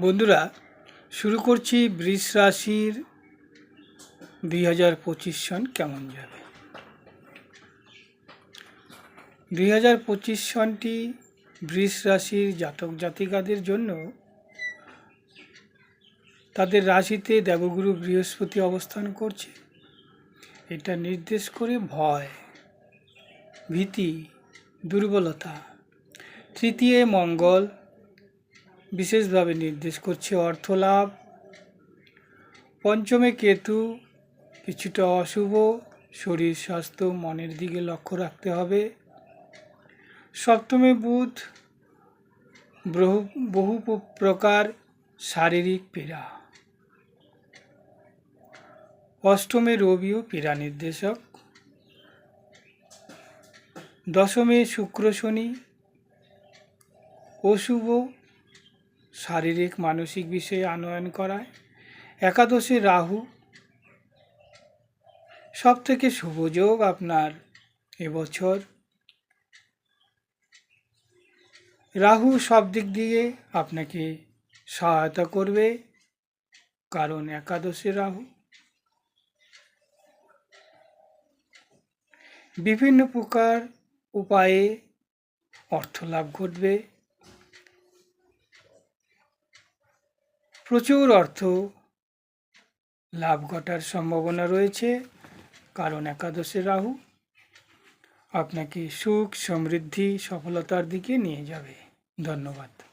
বন্ধুরা, শুরু করছি বৃষ রাশির দুই হাজার পঁচিশ সন কেমন যাবে? দুই হাজার পঁচিশ সনটি বৃষ রাশির জাতক জাতিকাদের জন্য তাদের রাশিতে দেবগুরু বৃহস্পতি অবস্থান করছে। এটা নির্দেশ করে ভয়, ভীতি, দুর্বলতা। তৃতীয় মঙ্গল বিশেষভাবে নির্দেশ করছে অর্থ লাভ পঞ্চমে কেতু, কিছুটা অশুভ, শরীর, স্বাস্থ্য, মনের দিকে লক্ষ্য রাখতে হবে। সপ্তমে বুধ, বহু বহু প্রকার শারীরিক পীড়া। অষ্টমে রবিও পীড়া নির্দেশক। দশমে শুক্র শনি, অশুভ শারীরিক, মানসিক বিষয়ে আনয়ন করায়। একাদশে রাহু সব থেকে শুভ যোগ আপনার এবছর। রাহু সব দিক দিয়ে আপনাকে সহায়তা করবে, কারণ একাদশে রাহু। বিভিন্ন প্রকার উপায়ে অর্থ লাভ ঘটবে। প্রচুর অর্থ লাভ ঘটার সম্ভাবনা রয়েছে, কারণ একাদশে রাহু আপনাকে সুখ, সমৃদ্ধি, সফলতার দিকে নিয়ে যাবে। ধন্যবাদ।